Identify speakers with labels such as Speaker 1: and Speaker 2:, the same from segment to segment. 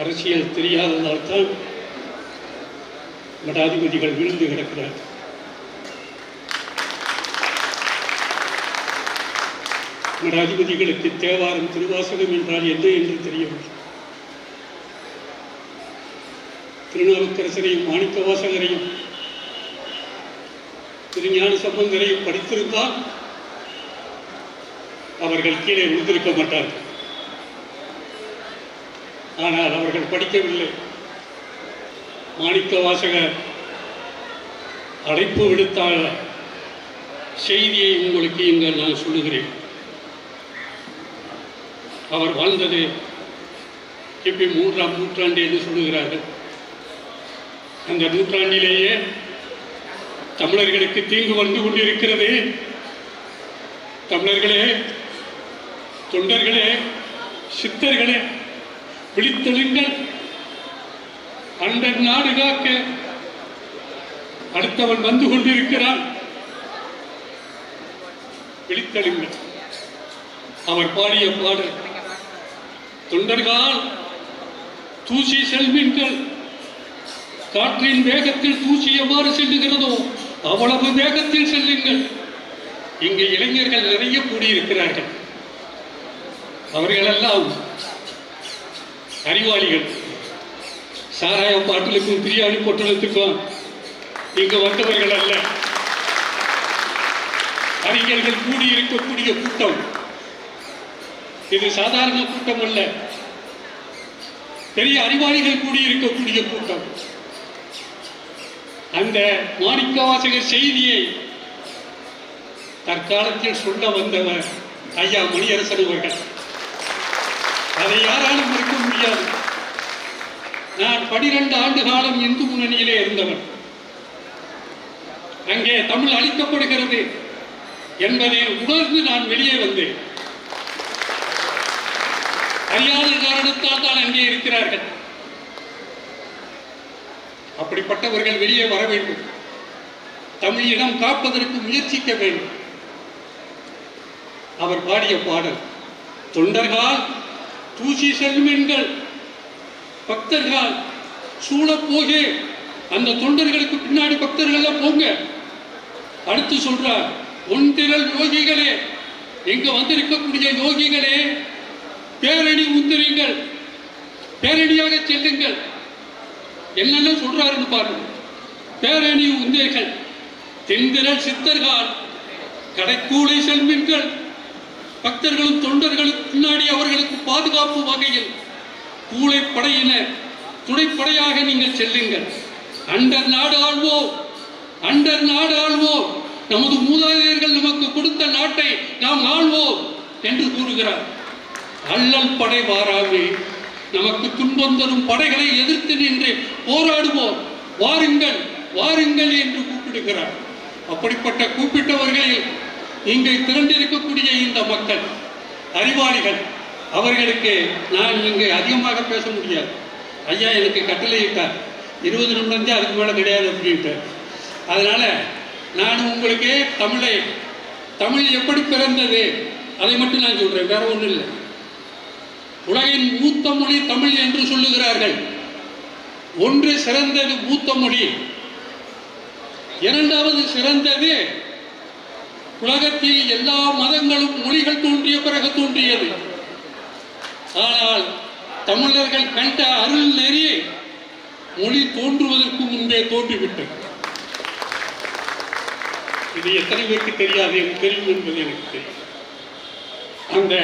Speaker 1: அரசியல் தெரியாததால் தான் மடாதிபதிகள் விழுந்து கிடக்கிறார். மடாதிபதிகளுக்கு தேவாரம் திருவாசகம் என்றால் என்ன என்று தெரியவில்லை திருநாவுக்கரசரையும் மாணிக்க வாசகரையும் திருஞான சம்பந்தரையும் படித்திருந்தால் அவர்கள் கீழே விழுந்திருக்க மாட்டார்கள். ஆனால் அவர்கள் படிக்கவில்லை. மாணிக்க வாசகர் அழைப்பு விடுத்த செய்தியை உங்களுக்கு இங்கு நான் சொல்லுகிறேன். அவர் வாழ்ந்தது கிபி மூன்றாம் நூற்றாண்டு என்று சொல்லுகிறார்கள். அந்த நூற்றாண்டிலேயே தமிழர்களுக்கு தீங்கு வந்து கொண்டிருக்கிறது. தமிழர்களே தொண்டர்களே சித்தர்களே விழித்தெழுங்கள் அந்த நாடு காக்க அடுத்தவன் வந்து கொண்டிருக்கிறான் விழித்தெழுங்கள் அவர் பாடிய பாடல் தொண்டர்கள் தூசி செல்வீர்கள். காற்றின் வேகத்தில் தூசி எவ்வாறு செல்லுகிறதோ அவ்வளவு வேகத்தில் செல்லுங்கள். இங்கு இளைஞர்கள் நிறைய கூடியிருக்கிறார்கள். அவர்களெல்லாம் அறிவாளிகள். சாராயம் பாட்டிலுக்கும் பிரியாணி பொட்டலத்துக்கும் இங்கு வந்தவர்கள் அல்ல. அறிஞர்கள் கூடியிருக்கக்கூடிய கூட்டம். இது சாதாரண கூட்டம் அல்ல. பெரிய அறிவாளிகள் கூடியிருக்கக்கூடிய கூட்டம். அந்த மாணிக்கவாசகர் செய்தியை தற்காலத்தில் சொல்ல வந்தவர் ஐயா மணியரசன் அவர்கள். அதை யாராலும் முடியாது நான் பனிரெண்டு ஆண்டு காலம் இந்து முன்னணியிலே இருந்தவன். அங்கே தமிழ் அழிக்கப்படுகிறது என்பதை உணர்ந்து நான் வெளியே வந்தேன். அறியாத காரணத்தால் தான் அங்கே இருக்கிறார்கள். அப்படிப்பட்டவர்கள் வெளியே வர வேண்டும். தமிழிடம் காப்பதற்கு முயற்சிக்க வேண்டும். அவர் பாடிய பாடல் தொண்டர்கள் தூசி செல்வீன்கள் பக்தர்கள் சூழப் போகே அந்த தொண்டர்களுக்கு பின்னாடி பக்தர்கள் போங்க. அடுத்து சொல்றார் ஒன்றிரல் யோகிகளே இங்க வந்திருக்கக்கூடிய யோகிகளே பேரணி உந்திரிங்கள் பேரணியாக செல்லுங்கள். என்னென்ன சொல்றாருன்னு பாருங்க. பேரணி உந்தேர்கள் தென்திரள் சித்தர்கள் கடைக்கூடை செல்வீர்கள் பக்தர்களும் தொண்டர்களுக்கு பின்னாடி அவர்களுக்கு பாதுகாப்பு வகையில் கூளை படையினர் துணைப்படையாக நீங்கள் செல்லுங்கள். அண்டர் நாடு ஆள்வோம். அண்டர் நாடு ஆள்வோம். நமது மூதாதையர்கள் நமக்கு கொடுத்த நாட்டை நாம் ஆள்வோம் என்று கூறுகிறார். அல்லல் படை வாராமே நமக்கு துன்பம் தரும் படைகளை எதிர்த்து நின்று போராடுவோம். வாருங்கள் வாருங்கள் என்று கூப்பிடுகிறார். அப்படிப்பட்ட கூப்பிட்டவர்களில் இங்கே திரண்டிருக்கக்கூடிய இந்த மக்கள் அறிவாளிகள் அவர்களுக்கு நான் இங்கே அதிகமாக பேச முடியாது. ஐயா எனக்கு கட்டளையிட்டார். இருபது நிமிடம் தான் அதுக்கு மேலே கிடையாது அப்படின்ட்டு அதனால் நான் உங்களுக்கு தமிழை தமிழ் எப்படி பிறந்தது அதை மட்டும் நான் சொல்கிறேன் வேற ஒன்றும் இல்லை. உலகின் மூத்த மொழி தமிழ் என்று சொல்லுகிறார்கள். ஒன்று சிறந்தது மூத்த மொழி. இரண்டாவது சிறந்தது உலகத்தில் எல்லா மதங்களும் மொழிகள் தோன்றிய பிறகு தோன்றியது. ஆனால் தமிழர்கள் கண்ட அருள் நெறி மொழி தோன்றுவதற்கு முன்பே தோன்றிவிட்டது. இது எத்தனை பேருக்கு தெரியாது எனக்கு தெரியும் என்பது எனக்கு தெரியும். அந்த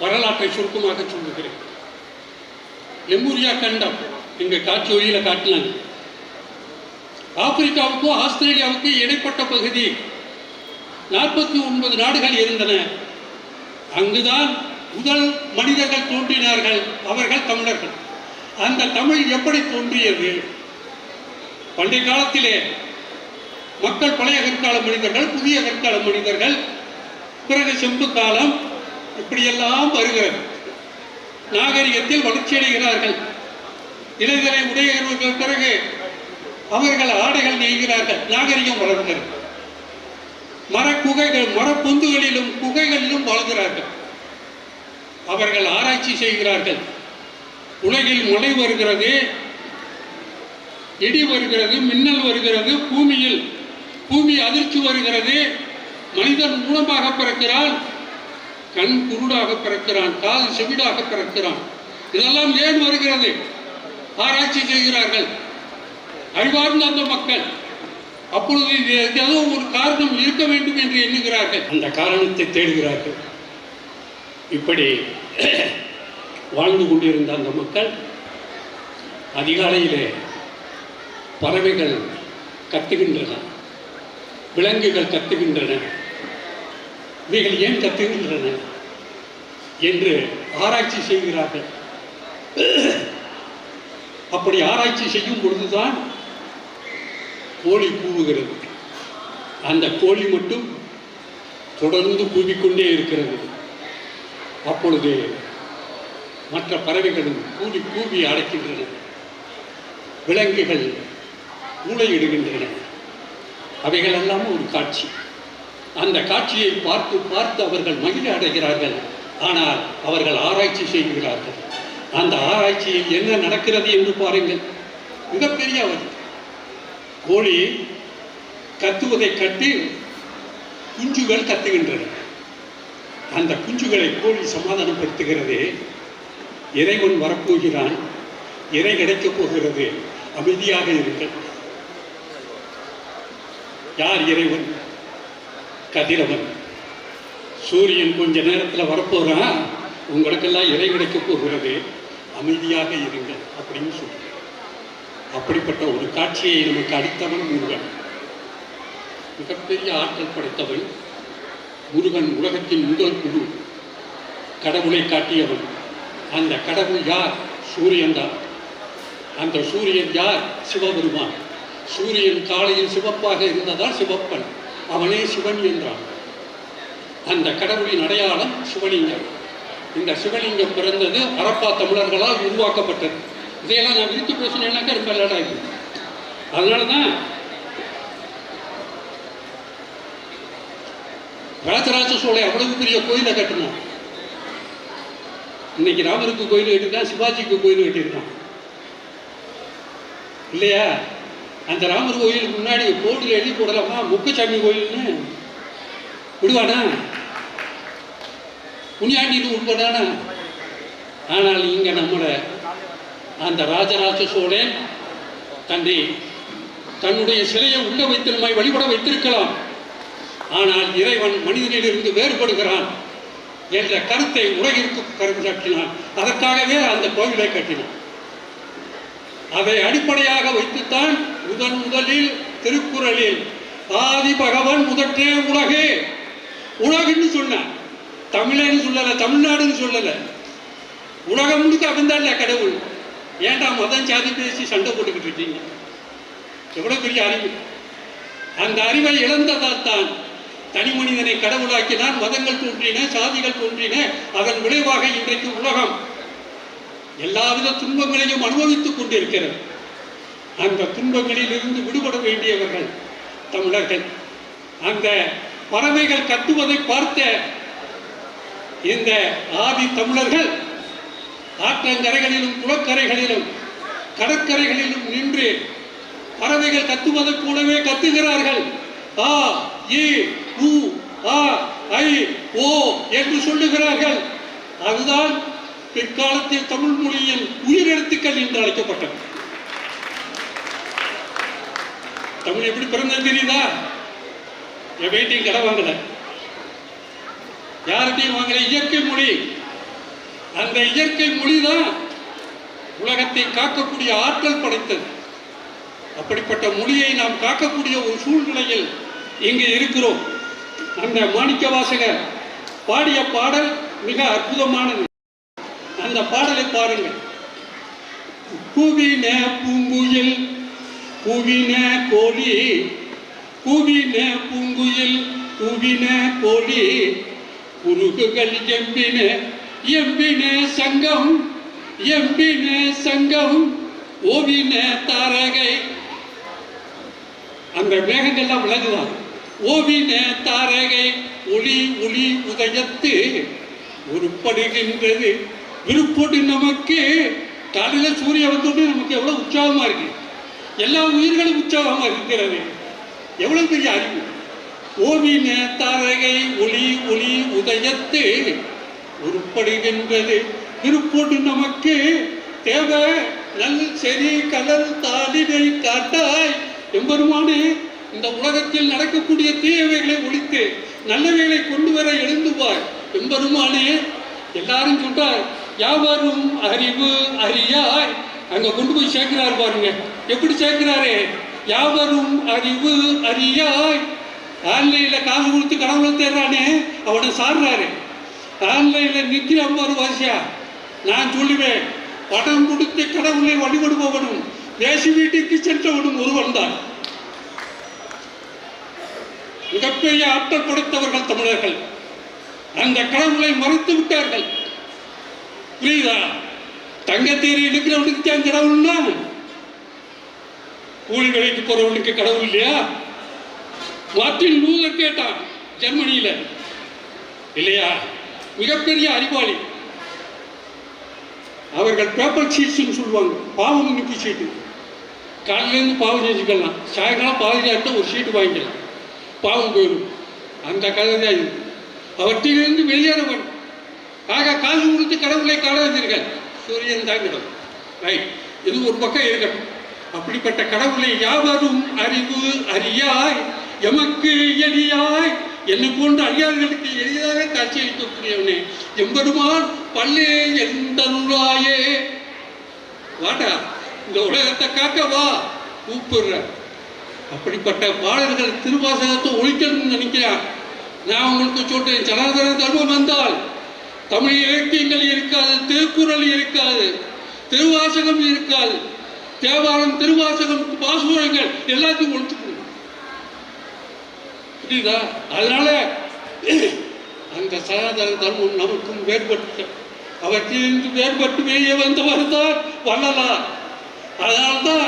Speaker 1: வரலாற்றை சுருக்கமாக சொல்லுகிறேன். லெமூரியா கண்டம் இங்கே காட்சி ஒளியில காட்டினாங்க. ஆப்பிரிக்காவுக்கும் ஆஸ்திரேலியாவுக்கும் இடைப்பட்ட பகுதி. நாற்பத்தி ஒன்பது நாடுகள் இருந்தன. அங்குதான் முதல் மனிதர்கள் தோன்றினார்கள். அவர்கள் தமிழர்கள். அந்த தமிழ் எப்படி தோன்றியது? பண்டைய காலத்திலே மக்கள் பழைய கற்கால மனிதர்கள் புதிய கற்கால மனிதர்கள் பிறகு செம்பு காலம் இப்படியெல்லாம் வருகிறது. நாகரிகத்தில் வளர்ச்சி அடைகிறார்கள் இளைஞரை உடையவர்கள் பிறகு அவர்கள் ஆடைகள் நெய்கிறார்கள் நாகரிகம் வளர்ந்தது மரக்குகைகள் மரப்பொந்துகளிலும் குகைகளிலும் வாழ்கிறார்கள். அவர்கள் ஆராய்ச்சி செய்கிறார்கள். உலகில் மழை வருகிறது இடி வருகிறது மின்னல் வருகிறது பூமியில் பூமி அதிர்ச்சி வருகிறது. மனிதன் மூலமாக பிறக்கிறான் கண் குருடாக பிறக்கிறான் கால் செவிடாக பிறக்கிறான். இதெல்லாம் ஏன் வருகிறது? ஆராய்ச்சி செய்கிறார்கள். அறிவார்ந்த அந்த மக்கள் அப்பொழுது ஏதோ ஒரு காரணம் இருக்க வேண்டும் என்று எண்ணுகிறார்கள். அந்த காரணத்தை தேடுகிறார்கள். இப்படி வாழ்ந்து கொண்டிருந்த அந்த மக்கள் அதிகாலையிலே பறவைகள் கத்துகின்றன விலங்குகள் கத்துகின்றன இவைகள் ஏன் கத்துகின்றன என்று ஆராய்ச்சி செய்கிறார்கள். அப்படி ஆராய்ச்சி செய்யும் பொழுதுதான் கோழி கூவுகிறது. அந்த கோழி மட்டும் தொடர்ந்து கூவிக்கொண்டே இருக்கிறது. அப்பொழுது மற்ற பறவைகளும் கூவி கூவி அடைக்கின்றன. விலங்குகள் ஊழையிடுகின்றன அவைகளெல்லாம் ஒரு காட்சி. அந்த காட்சியை பார்த்து பார்த்து அவர்கள் மகிழ அடைகிறார்கள். ஆனால் அவர்கள் ஆராய்ச்சி செய்கிறார்கள். அந்த ஆராய்ச்சியில் என்ன நடக்கிறது என்று பாருங்கள். மிகப்பெரிய அவர் கோழி கத்துவதை கட்டி குஞ்சுகள் கத்துகின்றன. அந்த குஞ்சுகளை கோழி சமாதானப்படுத்துகிறது இறைவன் வரப்போகிறான் இறை கிடைக்கப் போகிறது அமைதியாக இருங்கள். யார் இறைவன்? கதிரவன். சூரியன் கொஞ்ச நேரத்தில் வரப்போகிறான் உங்களுக்கெல்லாம் இறை கிடைக்கப் போகிறது அமைதியாக இருங்கள் அப்படின்னு சொல்லுங்கள் அப்படிப்பட்ட ஒரு காட்சியை நமக்கு அளித்தவன் முருகன். மிகப்பெரிய ஆற்றல் படைத்தவன் முருகன் உலகத்தின் முதல் குழு கடவுளை காட்டியவன். அந்த கடவுள் யார்? சூரியன் தான். அந்த சூரியன் யார்? சிவபெருமான். சூரியன் காலையில் சிவப்பாக இருந்ததால் சிவப்பன். அவனே சிவன் என்றான். அந்த கடவுளின் அடையாளம் சிவலிங்கம். இந்த சிவலிங்கம் பிறந்தது அரப்பா தமிழர்களால் உருவாக்கப்பட்டது. இதையெல்லாம் நான் விரித்து பேசினேன்னாக்கா ரொம்ப லேட் அதனால தான் ராஜராஜ சோழை அவ்வளவு பெரிய கோயிலை கட்டணும் இன்னைக்கு ராமருக்கு கோயில் கட்டிருக்கான் சிவாஜிக்கு கோயில் கட்டியிருக்கான். இல்லையா? அந்த ராமர் கோயிலுக்கு முன்னாடி போட்டில் எழுதி போடலாமா? முக்கசாமி கோயில்னு. விடுவானா? முனியாண்டின்னு உட்படானா ஆனால் இங்கே நம்மளை அந்த ராஜராஜ சோழன் தன்னை தன்னுடைய சிலையை உள்ள வைத்து நம்மை வழிபட வைத்திருக்கலாம். ஆனால் இறைவன் மனிதனிலிருந்து வேறுபடுகிறான் என்ற கருத்தை உலகிற்கு கருத்து கட்டினான் அதற்காகவே அந்த கோவிலை கட்டினான். அதை அடிப்படையாக வைத்துத்தான் முதன் முதலில் திருக்குறளில் ஆதி பகவன் முதற்றே உலகு உலகுன்னு சொன்னான். தமிழன்னு சொல்லலை தமிழ்நாடுன்னு சொல்லலை. உலகம் முழுக்க அவன்தான்ல கடவுள். ஏன்டா மதம் சாதி பேசி சண்டை போட்டுக்கிட்டு இருக்கீங்க? எவ்வளோ பெரிய அறிவு? அந்த அறிவை இழந்ததால் தான் தனி மனிதனை கடவுளாக்கினான் மதங்கள் தோன்றின சாதிகள் தோன்றின அதன் விளைவாக இன்றைக்கு உலகம் எல்லாவித துன்பங்களையும் அனுபவித்துக் கொண்டிருக்கிறது. அந்த துன்பங்களில் இருந்து விடுபட வேண்டியவர்கள் தமிழர்கள். அந்த பறவைகள் கட்டுவதை பார்த்த இந்த ஆதி தமிழர்கள் ஆற்றங்கரைகளிலும் குளக்கரைகளிலும் கடற்கரைகளிலும் நின்று பறவைகள் கத்துவதைப் போலவே கத்துகிறார்கள். ஆ இ உ ஆ ஐ ஓ என்று சொல்லுகிறார்கள். அதுதான் பிற்காலத்தில் தமிழ் மொழியின் உயிரெழுத்துக்கள் என்று அழைக்கப்பட்டது. தமிழ் எப்படி பிறந்தது தெரியுதா? என் வீட்டையும் கடை வாங்கல. யார்கிட்டையும் வாங்கல. இயற்கை மொழி. அந்த இயற்கை மொழி தான் உலகத்தை காக்கக்கூடிய ஆற்றல் படைத்தது. அப்படிப்பட்ட மொழியை நாம் காக்கக்கூடிய ஒரு சூழ்நிலையில் இங்கு இருக்கிறோம். அந்த மாணிக்க வாசகர் பாடிய பாடல் மிக அற்புதமானது. அந்த பாடலை பாருங்கள். குவின பூங்குயில் குவின கோழி குவின பூங்குயில் குவின கோழி குறுகுகள் எம்பின எம்பின சங்கம் எம்பின சங்கம் ஓவின தாரகை. அந்த மேகங்கள்லாம் விளங்குதான் ஓவின தாரகை ஒளி ஒளி உதயத்து. உருப்படுகின்றது விருப்போடு நமக்கு. காலையில் சூரிய வந்தோடனே நமக்கு எவ்வளோ உற்சாகமாக இருக்கு. எல்லா உயிர்களும் உற்சாகமாக இருக்கிறது. எவ்வளோ பெரிய அறிவு. ஓவின தாரகை ஒளி ஒளி உதயத்து. உருப்படுகின்றது திருப்பொடு நமக்கு தேவை நல் செறி கலர் தாளினை காட்டாய். எம்பெருமானே இந்த உலகத்தில் நடக்கக்கூடிய தீயவைகளை ஒழித்து நல்லவைகளை கொண்டு வர எழுந்துவாய் எம்பெருமானே எல்லாரும் சொல்றார் யாவரும் அறிவு அறியாய். அங்க கொண்டு போய் சேர்க்கிறார் பாருங்க. எப்படி சேர்க்கிறாரு? யாவரும் அறிவு அறியாய். ஆன்லைனில் காசு கொடுத்து கடவுளை தேடுறானே அவனை சாடுறாரு ஆன்லைனில் நிற்கிறோம் ஒரு வாசியா? நான் சொல்லுவேன் படம் கொடுத்து கடவுளை வழிபடுபவனும் தேசி வீட்டுக்கு சென்றவனும் ஒருவன் தான். மிகப்பெரிய ஆற்றல் கொடுத்தவர்கள் தமிழர்கள். அந்த கடவுளை மறுத்து விட்டார்கள். புரியுதா? தங்கத்தேரி எடுக்கிறவனுக்கு தான் கடவுள்னா? கூலி வேலைக்கு போறவனுக்கு கடவுள் இல்லையா? மார்டின் லூதர் கேட்டான் ஜெர்மனியில. இல்லையா? மிகப்பெரிய அறிவாளி. அவர்கள் பேப்பர் சீட்ஸ்னு சொல்லுவாங்க. பாவம் மன்னிப்பு சீட்டு காலையிலேருந்து பாவம் செஞ்சுக்கலாம். சாயங்காலம் பாதுகாத்து ஒரு சீட்டு வாங்கிக்கலாம். பாவம் போயிடும். அந்த கதை தான் இது. அவற்றிலிருந்து வெளியேறவன். ஆக காசு கொடுத்து கடவுளை காணாதீர்கள் சூரியன் தான் கடவுள். ரைட் இது ஒரு பக்கம் இருக்கட்டும். அப்படிப்பட்ட கடவுளை யாவரும் அறிவு அறியாய் எமக்கு எளியாய் என்னை போன்ற அறியாதர்களுக்கு எளிதாக காட்சியளிக்கக்கூடியவனே. எம்பெருமான் பல்லே எந்தருளாயே. வாடா இந்த உலகத்தை காக்க வா கூப்பிடுற அப்படிப்பட்ட பாடல்கள் திருவாசகத்தை ஒழிக்கணும்னு நினைக்கிறான். நான் உங்களுக்கு சொல்றேன் சனாதன தர்மம் வந்தால் தமிழ் இலக்கியங்கள் இருக்காது திருக்குறள் இருக்காது திருவாசகம் இருக்காது. தேவாரம் திருவாசகம் பாசுரங்கள் எல்லாத்தையும் ஒழிச்சுக்கணும் புரியுதா? அதனால அந்த சனாதன தர்மம் நமக்கும் வேறுபட்டு அவற்றிலிருந்து வேறுபட்டு வெளியே வந்தவர் தான் வள்ளலார். அதனால்தான்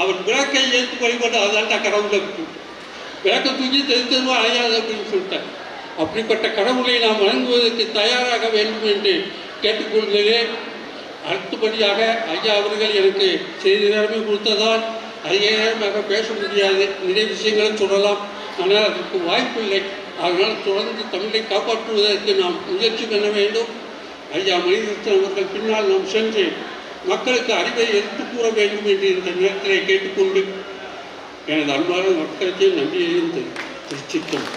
Speaker 1: அவர் விளக்கை ஏற்று வழிபட அதான்டா கடவுளை விளக்க தூக்கி தெரு தெருவா அழையாது அப்படின்னு சொல்லிட்டார். அப்படிப்பட்ட கடவுளை நாம் வழங்குவதற்கு தயாராக வேண்டும் என்று கேட்டுக்கொள்கிறேன். அடுத்தபடியாக ஐயா அவர்கள் எனக்கு செய்தி நேரமே கொடுத்ததால் அதிக நேரமாக பேச முடியாது. நிறைய விஷயங்களும் சொல்லலாம். ஆனால் அதற்கு வாய்ப்பு இல்லை அதனால் தொடர்ந்து தமிழை காப்பாற்றுவதற்கு நாம் முயற்சி பண்ண வேண்டும். ஐயா மணிரத்னம் அவர்கள் பின்னால் நாம் சென்று மக்களுக்கு அறிவை எடுத்து கூற வேண்டும் என்று இந்த நேரத்தில் கேட்டுக்கொண்டு எனது அன்பான மக்களுக்கு நன்றியையும் திருச்சித்தோம்